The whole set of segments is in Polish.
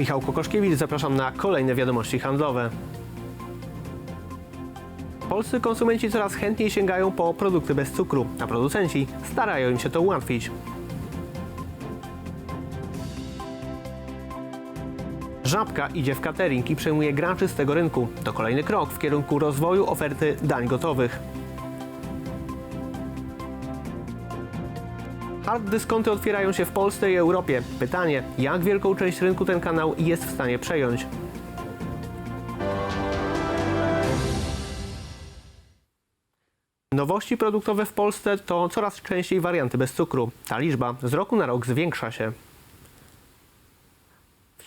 Michał Kokoszkiewicz, zapraszam na kolejne wiadomości handlowe. Polscy konsumenci coraz chętniej sięgają po produkty bez cukru, a producenci starają im się to ułatwić. Żabka idzie w catering i przejmuje graczy z tego rynku. To kolejny krok w kierunku rozwoju oferty dań gotowych. Hard dyskonty otwierają się w Polsce i Europie. Pytanie, jak wielką część rynku ten kanał jest w stanie przejąć? Nowości produktowe w Polsce to coraz częściej warianty bez cukru. Ta liczba z roku na rok zwiększa się.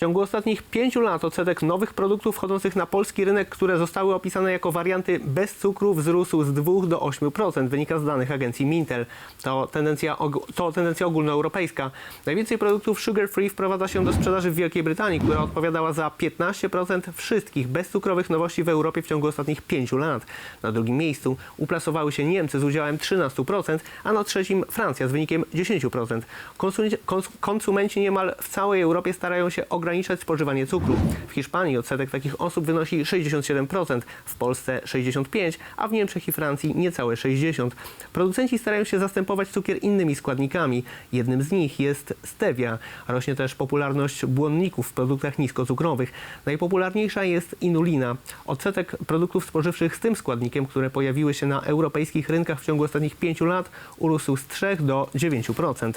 Ciągu ostatnich pięciu lat odsetek nowych produktów wchodzących na polski rynek, które zostały opisane jako warianty bez cukru, wzrósł z 2 do 8%, wynika z danych agencji Mintel. To tendencja, to tendencja ogólnoeuropejska. Najwięcej produktów sugar free wprowadza się do sprzedaży w Wielkiej Brytanii, która odpowiadała za 15% wszystkich bezcukrowych nowości w Europie w ciągu ostatnich pięciu lat. Na drugim miejscu uplasowały się Niemcy z udziałem 13%, a na trzecim Francja z wynikiem 10%. Konsumenci, kons- konsumenci niemal w całej Europie starają się ograniczać spożywanie cukru. W Hiszpanii odsetek takich osób wynosi 67%, w Polsce 65%, a w Niemczech i Francji niecałe 60%. Producenci starają się zastępować cukier innymi składnikami. Jednym z nich jest stevia. Rośnie też popularność błonników w produktach niskocukrowych. Najpopularniejsza jest inulina. Odsetek produktów spożywczych z tym składnikiem, które pojawiły się na europejskich rynkach w ciągu ostatnich 5 lat, urósł z 3 do 9%.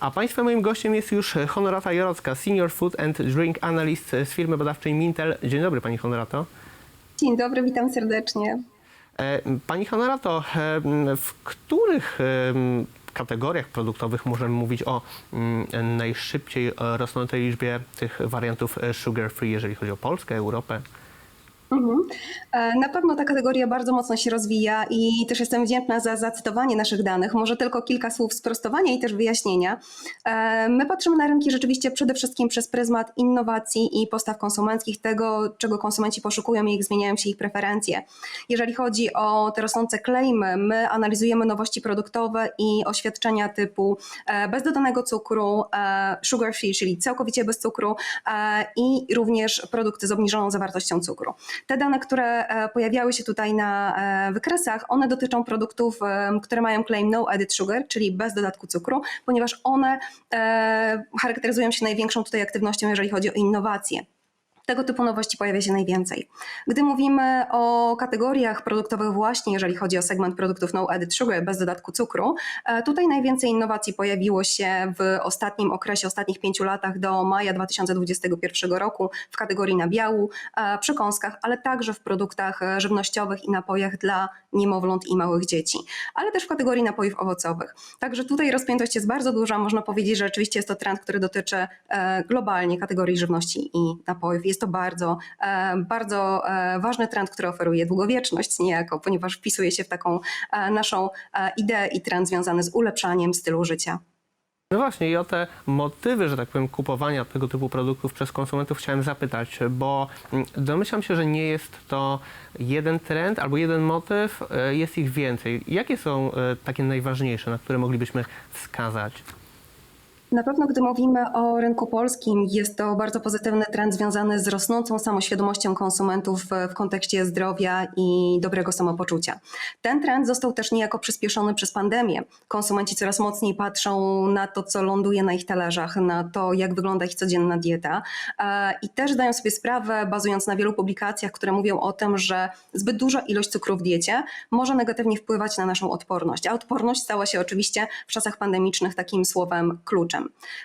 A Państwa moim gościem jest już Honorata Jarocka, Senior Food and Drink Analyst z firmy badawczej Mintel. Dzień dobry Pani Honorato. Dzień dobry, witam serdecznie. E, Pani Honorato, e, w których e, kategoriach produktowych możemy mówić o mm, najszybciej rosnącej liczbie tych wariantów sugar free, jeżeli chodzi o Polskę, Europę? Mhm. E, Na pewno ta kategoria bardzo mocno się rozwija i też jestem wdzięczna za zacytowanie naszych danych. Może tylko kilka słów sprostowania i też wyjaśnienia. E, My patrzymy na rynki rzeczywiście przede wszystkim przez pryzmat innowacji i postaw konsumenckich, tego czego konsumenci poszukują i jak zmieniają się ich preferencje. Jeżeli chodzi o te rosnące claimy, my analizujemy nowości produktowe i oświadczenia typu e, bez dodanego cukru, sugar free, czyli całkowicie bez cukru i również produkty z obniżoną zawartością cukru. Te dane, które e, pojawiały się tutaj na e, wykresach, one dotyczą produktów, które mają claim no added sugar, czyli bez dodatku cukru, ponieważ one e, charakteryzują się największą tutaj aktywnością, jeżeli chodzi o innowacje. Tego typu nowości pojawia się najwięcej. Gdy mówimy o kategoriach produktowych właśnie, jeżeli chodzi o segment produktów no added sugar, bez dodatku cukru, e, tutaj najwięcej innowacji pojawiło się w ostatnim okresie, ostatnich pięciu latach do maja 2021 roku w kategorii nabiału, e, przekąskach, ale także w produktach e, żywnościowych i napojach dla niemowląt i małych dzieci, ale też w kategorii napojów owocowych. Także tutaj rozpiętość jest bardzo duża. Można powiedzieć, że rzeczywiście jest to trend, który dotyczy globalnie kategorii żywności i napojów. Jest to bardzo, e, bardzo e, ważny trend, który oferuje długowieczność niejako, ponieważ wpisuje się w taką e, naszą ideę i trend związany z ulepszaniem stylu życia. No właśnie i o te motywy, że tak powiem, kupowania tego typu produktów przez konsumentów chciałem zapytać, bo mm, domyślam się, że nie jest to jeden trend albo jeden motyw, jest ich więcej. Jakie są takie najważniejsze, na które moglibyśmy wskazać? Na pewno, gdy mówimy o rynku polskim, jest to bardzo pozytywny trend związany z rosnącą samoświadomością konsumentów w, kontekście zdrowia i dobrego samopoczucia. Ten trend został też niejako przyspieszony przez pandemię. Konsumenci coraz mocniej patrzą na to, co ląduje na ich talerzach, na to, jak wygląda ich codzienna dieta e, i też zdają sobie sprawę, bazując na wielu publikacjach, które mówią o tym, że zbyt duża ilość cukru w diecie może negatywnie wpływać na naszą odporność. A odporność stała się oczywiście w czasach pandemicznych takim słowem kluczem.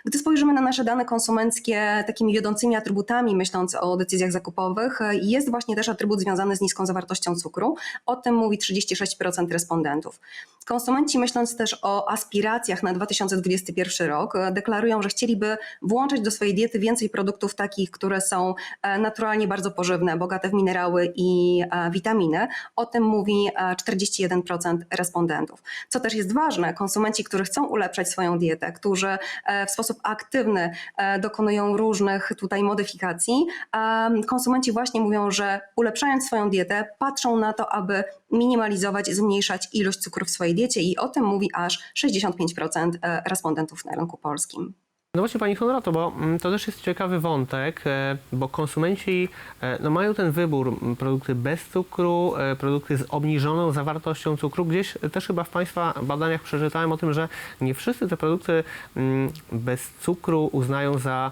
Gdy spojrzymy na nasze dane konsumenckie takimi wiodącymi atrybutami, myśląc o decyzjach zakupowych, jest właśnie też atrybut związany z niską zawartością cukru. O tym mówi 36% respondentów. Konsumenci, myśląc też o aspiracjach na 2021 rok, deklarują, że chcieliby włączyć do swojej diety więcej produktów takich, które są e, naturalnie bardzo pożywne, bogate w minerały i e, witaminy. O tym mówi e, 41% respondentów. Co też jest ważne, konsumenci, którzy chcą ulepszać swoją dietę, którzy e, w sposób aktywny e, dokonują różnych tutaj modyfikacji, e, konsumenci właśnie mówią, że ulepszając swoją dietę, patrzą na to, aby minimalizować, zmniejszać ilość cukru w swojej diecie i o tym mówi aż 65% e, respondentów na rynku polskim. No właśnie Pani Honorato, bo mm, to też jest ciekawy wątek, e, bo konsumenci e, no, mają ten wybór, produkty bez cukru, e, produkty z obniżoną zawartością cukru. Gdzieś też chyba w Państwa badaniach przeczytałem o tym, że nie wszyscy te produkty mm, bez cukru uznają za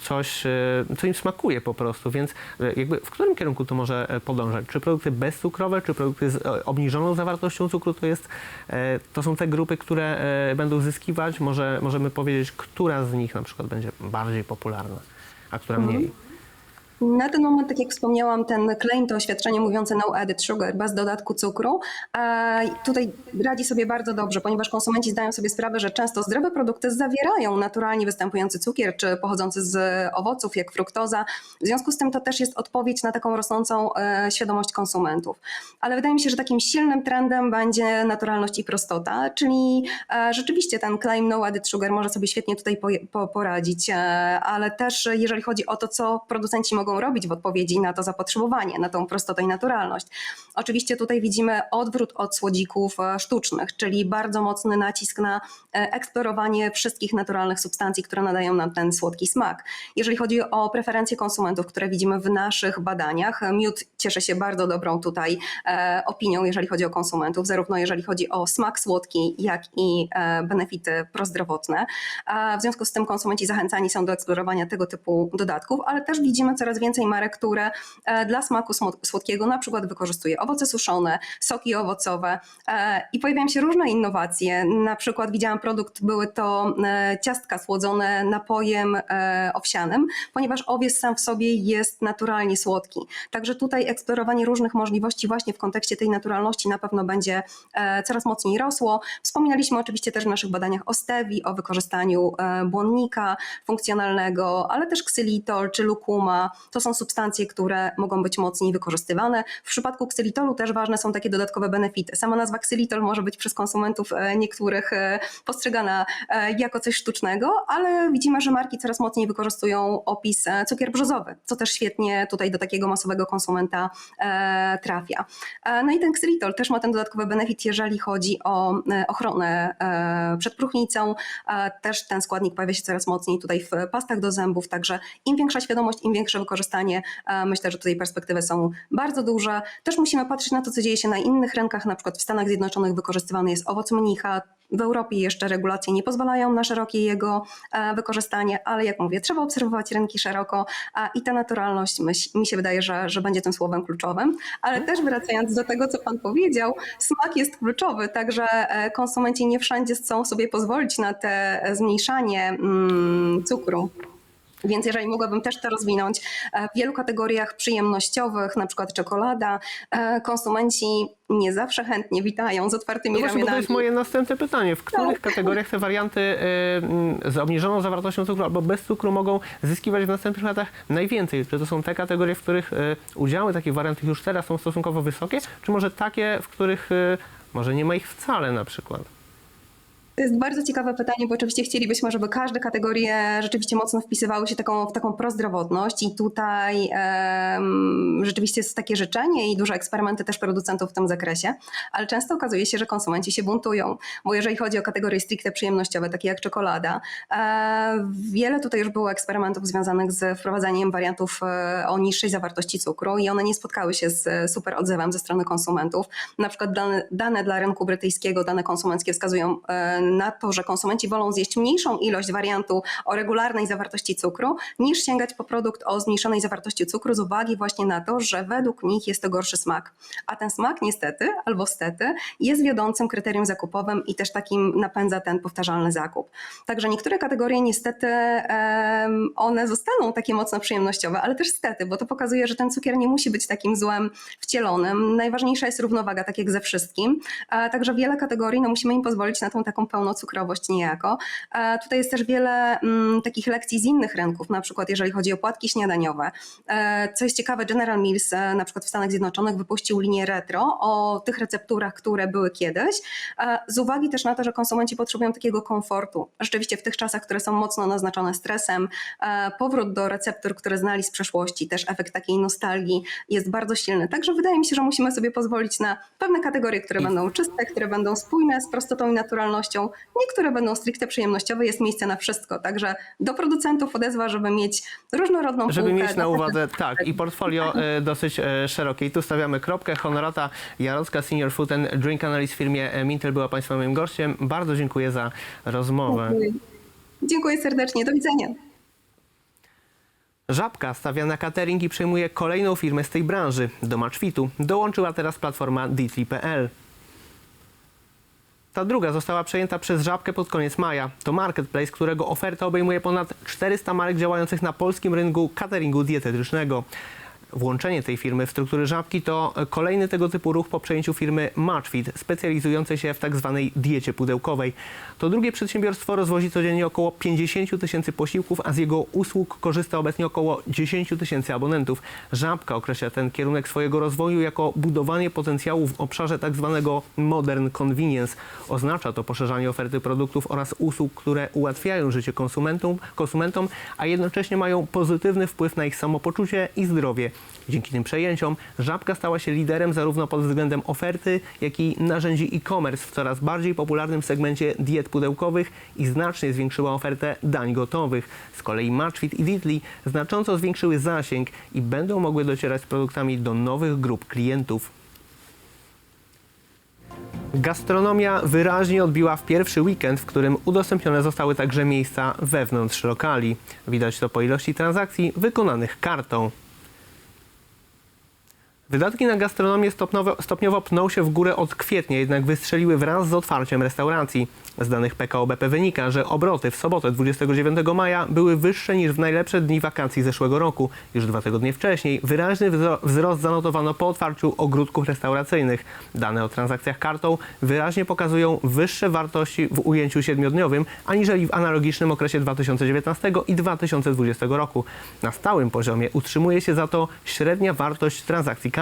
coś, co im smakuje po prostu, więc jakby w którym kierunku to może podążać? Czy produkty bezcukrowe, czy produkty z obniżoną zawartością cukru to jest, to są te grupy, które będą zyskiwać? Może możemy powiedzieć, która z nich na przykład będzie bardziej popularna, a która mniej? Na ten moment, tak jak wspomniałam, ten claim to oświadczenie mówiące no added sugar, bez dodatku cukru. E, tutaj radzi sobie bardzo dobrze, ponieważ konsumenci zdają sobie sprawę, że często zdrowe produkty zawierają naturalnie występujący cukier, czy pochodzący z owoców, jak fruktoza. W związku z tym to też jest odpowiedź na taką rosnącą e, świadomość konsumentów. Ale wydaje mi się, że takim silnym trendem będzie naturalność i prostota, czyli e, rzeczywiście ten claim no added sugar może sobie świetnie tutaj po, po, poradzić, e, ale też jeżeli chodzi o to, co producenci mogą robić w odpowiedzi na to zapotrzebowanie, na tą prostotę i naturalność. Oczywiście tutaj widzimy odwrót od słodzików e, sztucznych, czyli bardzo mocny nacisk na e, eksplorowanie wszystkich naturalnych substancji, które nadają nam ten słodki smak. Jeżeli chodzi o preferencje konsumentów, które widzimy w naszych badaniach, miód cieszy się bardzo dobrą tutaj e, opinią, jeżeli chodzi o konsumentów, zarówno jeżeli chodzi o smak słodki, jak i e, benefity prozdrowotne. W związku z tym konsumenci zachęcani są do eksplorowania tego typu dodatków, ale też widzimy coraz więcej marek, które e, dla smaku słodkiego na przykład wykorzystuje owoce suszone, soki owocowe e, i pojawiają się różne innowacje. Na przykład widziałam produkt, były to e, ciastka słodzone napojem owsianym, ponieważ owiec sam w sobie jest naturalnie słodki. Także tutaj eksplorowanie różnych możliwości właśnie w kontekście tej naturalności na pewno będzie coraz mocniej rosło. Wspominaliśmy oczywiście też w naszych badaniach o stewi, o wykorzystaniu błonnika funkcjonalnego, ale też ksylitol czy lukuma. To są substancje, które mogą być mocniej wykorzystywane. W przypadku ksylitolu też ważne są takie dodatkowe benefity. Sama nazwa ksylitol może być przez konsumentów e, niektórych e, postrzegana e, jako coś sztucznego, ale widzimy, że marki coraz mocniej wykorzystują opis cukier brzozowy, co też świetnie tutaj do takiego masowego konsumenta trafia. No i ten ksylitol też ma ten dodatkowy benefit, jeżeli chodzi o ochronę przed próchnicą. Też ten składnik pojawia się coraz mocniej tutaj w pastach do zębów, także im większa świadomość, im większe wykorzystanie, e, myślę, że tutaj perspektywy są bardzo duże. Też musimy patrzeć na to, co dzieje się na innych rynkach, na przykład w Stanach Zjednoczonych wykorzystywany jest owoc mnicha, w Europie jeszcze regulacje nie pozwalają na szerokie jego e, wykorzystanie, ale jak mówię, trzeba obserwować rynki szeroko i ta naturalność myśl, mi się wydaje, że, że będzie tym słowem kluczowym. Ale też wracając do tego, co Pan powiedział, smak jest kluczowy, także e, konsumenci nie wszędzie chcą sobie pozwolić na te e, zmniejszanie mm, cukru. Więc jeżeli mogłabym też to rozwinąć, e, w wielu kategoriach przyjemnościowych, na przykład czekolada, e, konsumenci nie zawsze chętnie witają z otwartymi No właśnie, bo to ramionami. jest moje następne pytanie. W których kategoriach te warianty y, mm, z obniżoną zawartością cukru albo bez cukru mogą zyskiwać w następnych latach najwięcej? Czy to są te kategorie, w których y, udziały takich wariantów już teraz są stosunkowo wysokie, czy może takie, w których y, może nie ma ich wcale na przykład? To jest bardzo ciekawe pytanie, bo oczywiście chcielibyśmy, żeby każde kategorie rzeczywiście mocno wpisywały się taką, w taką prozdrowotność i tutaj em, rzeczywiście jest takie życzenie i duże eksperymenty też producentów w tym zakresie, ale często okazuje się, że konsumenci się buntują, bo jeżeli chodzi o kategorie stricte przyjemnościowe, takie jak czekolada, e, wiele tutaj już było eksperymentów związanych z wprowadzaniem wariantów e, o niższej zawartości cukru i one nie spotkały się z e, super odzewem ze strony konsumentów. Na przykład dane, dane dla rynku brytyjskiego, dane konsumenckie wskazują e, na to, że konsumenci wolą zjeść mniejszą ilość wariantu o regularnej zawartości cukru, niż sięgać po produkt o zmniejszonej zawartości cukru z uwagi właśnie na to, że według nich jest to gorszy smak. A ten smak niestety, albo stety, jest wiodącym kryterium zakupowym i też takim napędza ten powtarzalny zakup. Także niektóre kategorie niestety one zostaną takie mocno przyjemnościowe, ale też stety, bo to pokazuje, że ten cukier nie musi być takim złem wcielonym. Najważniejsza jest równowaga, tak jak ze wszystkim. E, Także wiele kategorii, no musimy im pozwolić na tą taką pełnocukrowość niejako. E, Tutaj jest też wiele mm, takich lekcji z innych rynków, na przykład jeżeli chodzi o płatki śniadaniowe. E, Co jest ciekawe, General Mills e, na przykład w Stanach Zjednoczonych wypuścił linię retro o tych recepturach, które były kiedyś, z uwagi też na to, że konsumenci potrzebują takiego komfortu. Rzeczywiście w tych czasach, które są mocno naznaczone stresem, powrót do receptur, które znali z przeszłości, też efekt takiej nostalgii jest bardzo silny. Także wydaje mi się, że musimy sobie pozwolić na pewne kategorie, które będą czyste, które będą spójne z prostotą i naturalnością, przyjemnością, niektóre będą stricte przyjemnościowe, jest miejsce na wszystko. Także do producentów odezwa, żeby mieć różnorodną Żeby półkę mieć na uwadze, tak, i portfolio e, dosyć e, szerokie. I tu stawiamy kropkę. Honorata Jarocka, Senior Food and Drink Analyst w firmie e, Mintel była Państwa moim gościem. Bardzo dziękuję za rozmowę. Dziękuję. Dziękuję serdecznie, do widzenia. Żabka stawia na catering i przejmuje kolejną firmę z tej branży. Do Matchfitu dołączyła teraz platforma Ditli.pl. Ta druga została przejęta przez Żabkę pod koniec maja. To marketplace, którego oferta obejmuje ponad 400 marek działających na polskim rynku cateringu dietetycznego. Włączenie tej firmy w struktury Żabki to kolejny tego typu ruch po przejęciu firmy Matchfit, specjalizującej się w tak zwanej diecie pudełkowej. To drugie przedsiębiorstwo rozwozi codziennie około 50 tysięcy posiłków, a z jego usług korzysta obecnie około 10 tysięcy abonentów. Żabka określa ten kierunek swojego rozwoju jako budowanie potencjału w obszarze tak zwanego modern convenience. Oznacza to poszerzanie oferty produktów oraz usług, które ułatwiają życie konsumentom, konsumentom, a jednocześnie mają pozytywny wpływ na ich samopoczucie i zdrowie. Dzięki tym przejęciom Żabka stała się liderem zarówno pod względem oferty, jak i narzędzi e-commerce w coraz bardziej popularnym segmencie diet pudełkowych i znacznie zwiększyła ofertę dań gotowych. Z kolei Matchfit i Ditli znacząco zwiększyły zasięg i będą mogły docierać z produktami do nowych grup klientów. Gastronomia wyraźnie odbiła w pierwszy weekend, w którym udostępnione zostały także miejsca wewnątrz lokali. Widać to po ilości transakcji wykonanych kartą. Wydatki na gastronomię stopniowo, stopniowo się w górę od kwietnia, jednak wystrzeliły wraz z otwarciem restauracji. Z danych PKO BP wynika, że obroty w sobotę 29 maja były wyższe niż w najlepsze dni wakacji zeszłego roku. Już dwa tygodnie wcześniej wyraźny wzro- wzrost zanotowano po otwarciu ogródków restauracyjnych. Dane o transakcjach kartą wyraźnie pokazują wyższe wartości w ujęciu siedmiodniowym, aniżeli w analogicznym okresie 2019 i 2020 roku. Na stałym poziomie utrzymuje się za to średnia wartość transakcji kartą.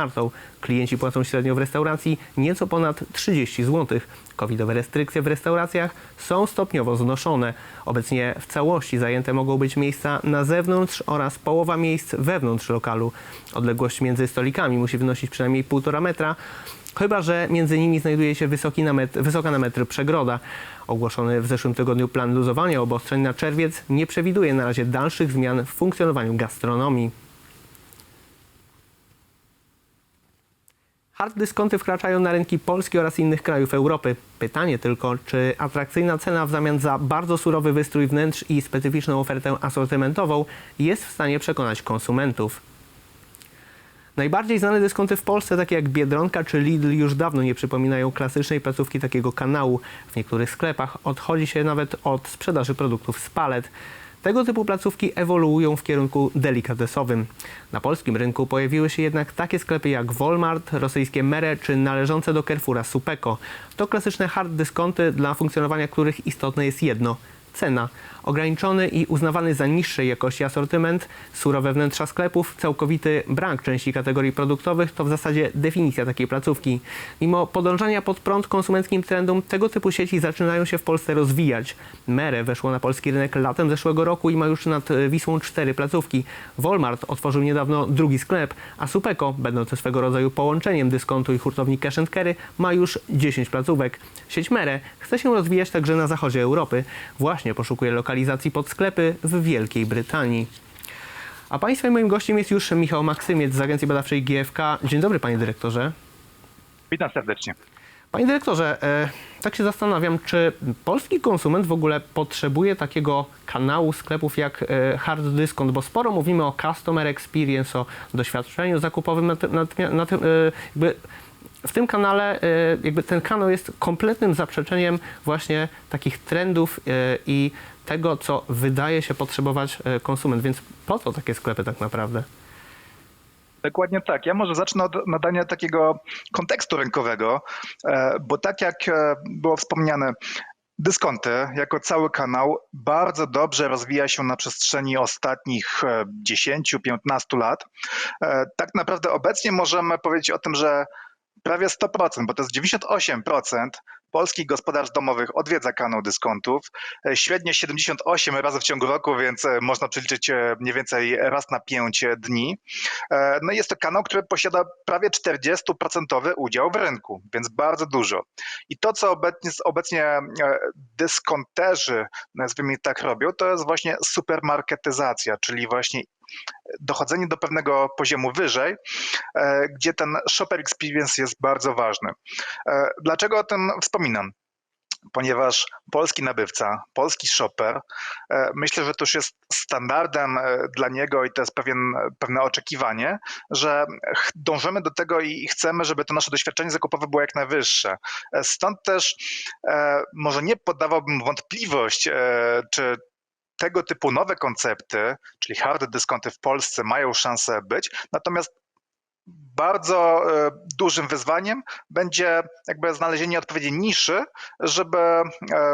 Klienci płacą średnio w restauracji nieco ponad 30 zł. Covidowe restrykcje w restauracjach są stopniowo znoszone. Obecnie w całości zajęte mogą być miejsca na zewnątrz oraz połowa miejsc wewnątrz lokalu. Odległość między stolikami musi wynosić przynajmniej 1,5 metra, chyba że między nimi znajduje się na metr, wysoka na metr przegroda. Ogłoszony w zeszłym tygodniu plan luzowania obostrzeń na czerwiec nie przewiduje na razie dalszych zmian w funkcjonowaniu gastronomii. Hard dyskonty wkraczają na rynki Polski oraz innych krajów Europy. Pytanie tylko, czy atrakcyjna cena w zamian za bardzo surowy wystrój wnętrz i specyficzną ofertę asortymentową jest w stanie przekonać konsumentów. Najbardziej znane dyskonty w Polsce, takie jak Biedronka czy Lidl, już dawno nie przypominają klasycznej placówki takiego kanału. W niektórych sklepach odchodzi się nawet od sprzedaży produktów z palet. Tego typu placówki ewoluują w kierunku delikatesowym. Na polskim rynku pojawiły się jednak takie sklepy jak Walmart, rosyjskie Mere czy należące do Carrefoura Supeko. To klasyczne hard dyskonty, dla funkcjonowania których istotne jest jedno – cena. Ograniczony i uznawany za niższej jakości asortyment, surowe wnętrza sklepów, całkowity brak części kategorii produktowych to w zasadzie definicja takiej placówki. Mimo podążania pod prąd konsumenckim trendom, tego typu sieci zaczynają się w Polsce rozwijać. Mere weszło na polski rynek latem zeszłego roku i ma już nad e, Wisłą cztery placówki. Walmart otworzył niedawno drugi sklep, a Supeko, będące swego rodzaju połączeniem dyskontu i hurtowni Cash Carry, ma już 10 placówek. Sieć Mere chce się rozwijać także na zachodzie Europy. Właśnie poszukuje lokalizacji pod sklepy w Wielkiej Brytanii. A Państwa i moim gościem jest już Michał Maksymiec z Agencji Badawczej GFK. Dzień dobry Panie Dyrektorze. Witam serdecznie. Panie dyrektorze, e, tak się zastanawiam, czy polski konsument w ogóle potrzebuje takiego kanału sklepów jak e, Hard Discount, bo sporo mówimy o customer experience, o doświadczeniu zakupowym, na, na, na tym, e, jakby w tym kanale, e, jakby ten kanał jest kompletnym zaprzeczeniem właśnie takich trendów e, i tego, co wydaje się potrzebować e, konsument, więc po co takie sklepy tak naprawdę? Dokładnie tak. Ja może zacznę od nadania takiego kontekstu rynkowego, e, bo tak jak e, było wspomniane, dyskonty jako cały kanał bardzo dobrze rozwija się na przestrzeni ostatnich e, 10-15 lat. E, Tak naprawdę obecnie możemy powiedzieć o tym, że prawie 100%, bo to jest 98% polskich gospodarstw domowych odwiedza kanał dyskontów. E, Średnio 78 razy w ciągu roku, więc e, można przeliczyć e, mniej więcej raz na 5 dni. No i jest to kanał, który posiada prawie 40% udział w rynku, więc bardzo dużo. I to, co obecnie, obecnie dyskonterzy, nazwijmy tak, robią, to jest właśnie supermarketyzacja, czyli właśnie dochodzenie do pewnego poziomu wyżej, gdzie ten shopper experience jest bardzo ważny. Dlaczego o tym wspominam? Ponieważ polski nabywca, polski shopper, e, myślę, że to już jest standardem e, dla niego i to jest pewien, pewne oczekiwanie, że dążymy do tego i chcemy, żeby to nasze doświadczenie zakupowe było jak najwyższe. E, Stąd też może nie poddawałbym wątpliwość, czy tego typu nowe koncepty, czyli hard dyskonty w Polsce mają szansę być, natomiast bardzo e, dużym wyzwaniem będzie jakby znalezienie odpowiedniej niszy, żeby, e,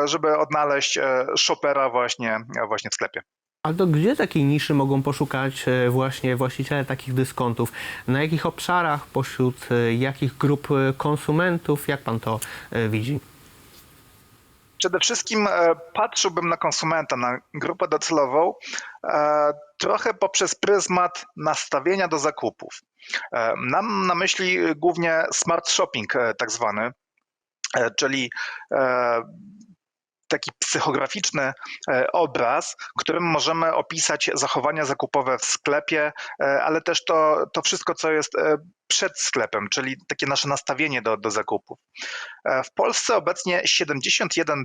żeby odnaleźć e, shopera właśnie, właśnie w sklepie. Ale to gdzie takiej niszy mogą poszukać właśnie właściciele takich dyskontów? Na jakich obszarach, pośród jakich grup konsumentów? Jak pan to widzi? Przede wszystkim e, patrzyłbym na konsumenta, na grupę docelową, e, trochę poprzez pryzmat nastawienia do zakupów. E, Mam na myśli głównie smart shopping, tak zwany, czyli taki psychograficzny e, obraz, którym możemy opisać zachowania zakupowe w sklepie, e, ale też to, to wszystko, co jest e, przed sklepem, czyli takie nasze nastawienie do, do zakupów. W Polsce obecnie 71%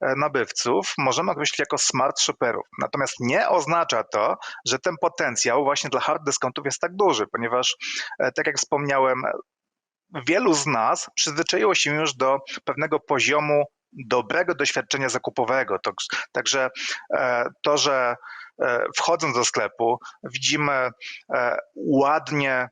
e, nabywców możemy określić jako smart shopperów. Natomiast nie oznacza to, że ten potencjał właśnie dla hard dyskontów jest tak duży, ponieważ tak jak wspomniałem, wielu z nas przyzwyczaiło się już do pewnego poziomu dobrego doświadczenia zakupowego. Także e, to, że e, wchodząc do sklepu widzimy e, ładnie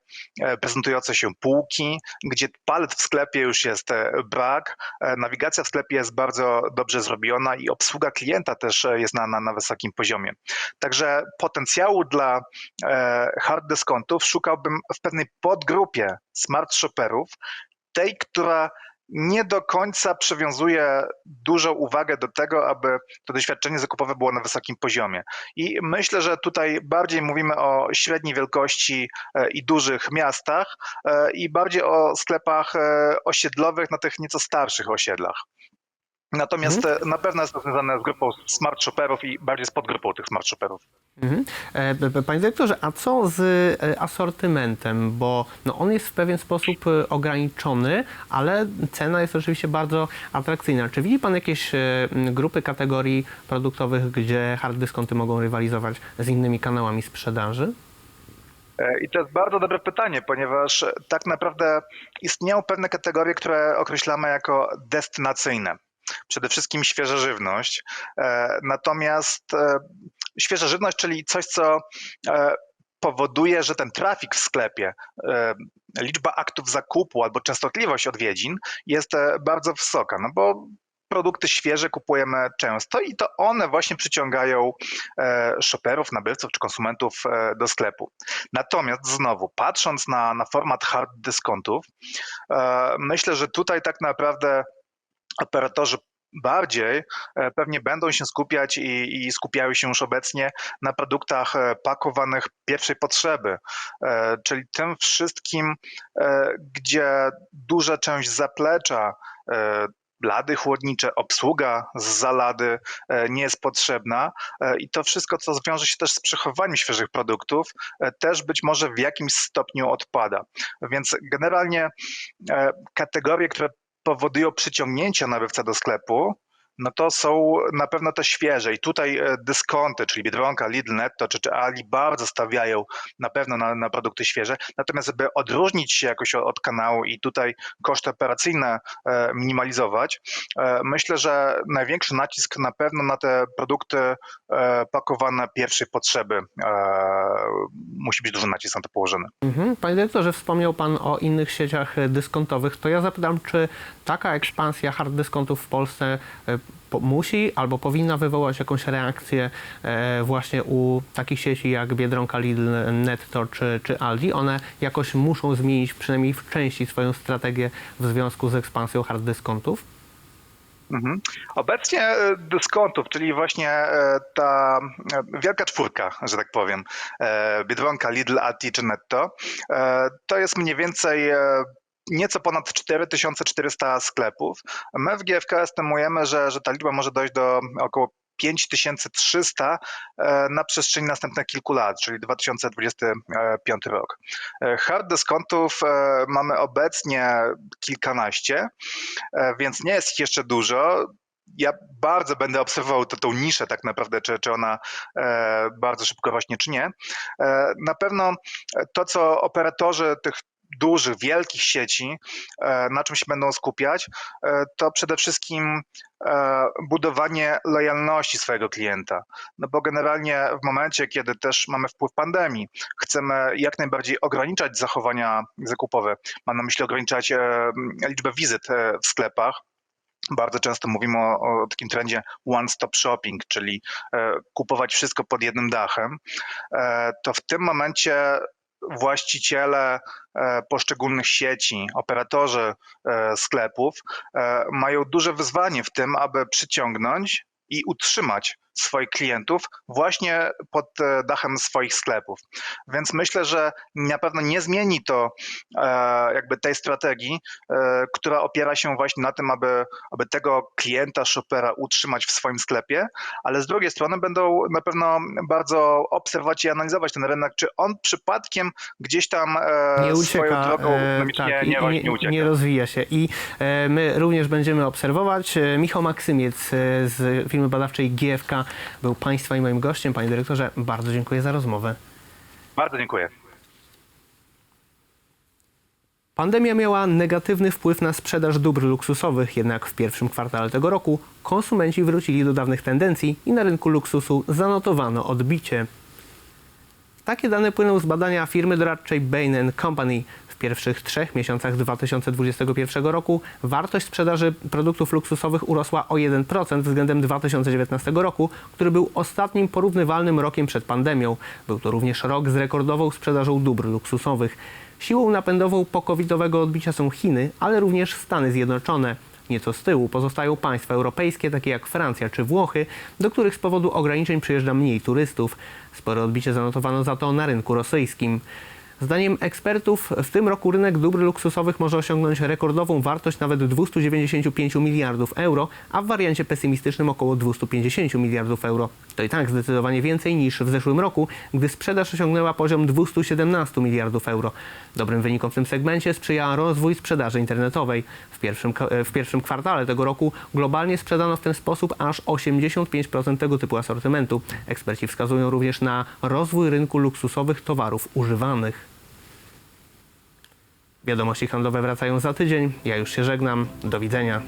prezentujące się półki, gdzie palet w sklepie już jest brak, nawigacja w sklepie jest bardzo dobrze zrobiona i obsługa klienta też jest na, na, na wysokim poziomie. Także potencjału dla hard dyskontów szukałbym w pewnej podgrupie smart shopperów, tej, która nie do końca przywiązuje dużą uwagę do tego, aby to doświadczenie zakupowe było na wysokim poziomie. I myślę, że tutaj bardziej mówimy o średniej wielkości e, i dużych miastach e, i bardziej o sklepach e, osiedlowych na tych nieco starszych osiedlach. Natomiast e, na pewno jest to związane z grupą smart shopperów i bardziej z podgrupą tych smart shopperów. Mhm. E, Panie dyrektorze, a co z e, asortymentem? Bo no, on jest w pewien sposób ograniczony, ale cena jest oczywiście bardzo atrakcyjna. Czy widzi Pan jakieś grupy kategorii produktowych, gdzie hard dyskonty mogą rywalizować z innymi kanałami sprzedaży? I to jest bardzo dobre pytanie, ponieważ tak naprawdę istnieją pewne kategorie, które określamy jako destynacyjne. Przede wszystkim świeża żywność. E, Natomiast e, świeża żywność, czyli coś, co e, powoduje, że ten trafik w sklepie, liczba aktów zakupu albo częstotliwość odwiedzin jest bardzo wysoka, no bo produkty świeże kupujemy często i to one właśnie przyciągają shopperów, nabywców czy konsumentów do sklepu. Natomiast znowu, patrząc na, na format hard dyskontów, myślę, że tutaj tak naprawdę operatorzy bardziej e, pewnie będą się skupiać i, i się już obecnie na produktach e, pakowanych pierwszej potrzeby, e, czyli tym wszystkim, gdzie duża część zaplecza lady chłodnicze, obsługa z zalady nie jest potrzebna i to wszystko, co wiąże się też z przechowywaniem świeżych produktów, też być może w jakimś stopniu odpada. Więc generalnie kategorie, które powodują przyciągnięcie nabywca do sklepu, no to są na pewno te świeże. I tutaj e, dyskonty, czyli Biedronka, Lidl, Netto czy, czy Ali bardzo stawiają na pewno na, na produkty świeże. Natomiast żeby odróżnić się jakoś od, kanału i tutaj koszty operacyjne e, minimalizować, e, myślę, że największy nacisk na pewno na te produkty pakowane pierwszej potrzeby. Musi być duży nacisk na to położony. Mhm. Panie dyrektorze, wspomniał Pan o innych sieciach dyskontowych. To ja zapytam, czy taka ekspansja hard dyskontów w Polsce po, musi albo powinna wywołać jakąś reakcję e, właśnie u takich sieci jak Biedronka, Lidl, Netto czy, czy Aldi. One jakoś muszą zmienić przynajmniej w części swoją strategię w związku z ekspansją hard dyskontów. Mhm. Obecnie e, dyskontów, czyli właśnie e, ta e, wielka czwórka, że tak powiem, Biedronka, Lidl, Aldi czy Netto, to jest mniej więcej nieco ponad 4400 sklepów. My w GFK estymujemy, że, że ta liczba może dojść do około 5300 e, na przestrzeni następnych kilku lat, czyli 2025 rok. E, Hard dyskontów e, mamy obecnie kilkanaście, więc nie jest ich jeszcze dużo. Ja bardzo będę obserwował tę tą niszę tak naprawdę, czy, czy ona bardzo szybko rośnie, czy nie. Na pewno to, co operatorzy tych dużych, wielkich sieci, e, na czym się będą skupiać, e, to przede wszystkim e, budowanie lojalności swojego klienta. No bo generalnie w momencie, kiedy też mamy wpływ pandemii, chcemy jak najbardziej ograniczać zachowania zakupowe. Mam na myśli ograniczać liczbę wizyt w sklepach. Bardzo często mówimy o, o takim trendzie one-stop shopping, czyli e, kupować wszystko pod jednym dachem. E, to w tym momencie właściciele e, poszczególnych sieci, operatorzy e, sklepów e, mają duże wyzwanie w tym, aby przyciągnąć i utrzymać swoich klientów właśnie pod e, dachem swoich sklepów. Więc myślę, że na pewno nie zmieni to e, jakby tej strategii, e, która opiera się właśnie na tym, aby, aby tego klienta, shopera utrzymać w swoim sklepie, ale z drugiej strony będą na pewno bardzo obserwować i analizować ten rynek, czy on przypadkiem gdzieś tam nie swoją ucieka, drogą e, nie, tak, nie, nie, nie, nie ucieka. nie rozwija się. I my również będziemy obserwować. Michał Maksymiec z firmy badawczej GFK był Państwa i moim gościem. Panie dyrektorze, bardzo dziękuję za rozmowę. Bardzo dziękuję. Pandemia miała negatywny wpływ na sprzedaż dóbr luksusowych, jednak w pierwszym kwartale tego roku konsumenci wrócili do dawnych tendencji i na rynku luksusu zanotowano odbicie. Takie dane płyną z badania firmy doradczej Bain Company. Pierwszych trzech miesiącach 2021 roku wartość sprzedaży produktów luksusowych urosła o 1% względem 2019 roku, który był ostatnim porównywalnym rokiem przed pandemią. Był to również rok z rekordową sprzedażą dóbr luksusowych. Siłą napędową pokowidowego odbicia są Chiny, ale również Stany Zjednoczone. Nieco z tyłu pozostają państwa europejskie, takie jak Francja czy Włochy, do których z powodu ograniczeń przyjeżdża mniej turystów. Spore odbicie zanotowano za to na rynku rosyjskim. Zdaniem ekspertów w tym roku rynek dóbr luksusowych może osiągnąć rekordową wartość nawet 295 miliardów euro, a w wariancie pesymistycznym około 250 miliardów euro. To i tak zdecydowanie więcej niż w zeszłym roku, gdy sprzedaż osiągnęła poziom 217 miliardów euro. Dobrym wynikom w tym segmencie sprzyja rozwój sprzedaży internetowej. W pierwszym, w pierwszym kwartale tego roku globalnie sprzedano w ten sposób aż 85% tego typu asortymentu. Eksperci wskazują również na rozwój rynku luksusowych towarów używanych. Wiadomości handlowe wracają za tydzień. Ja już się żegnam. Do widzenia.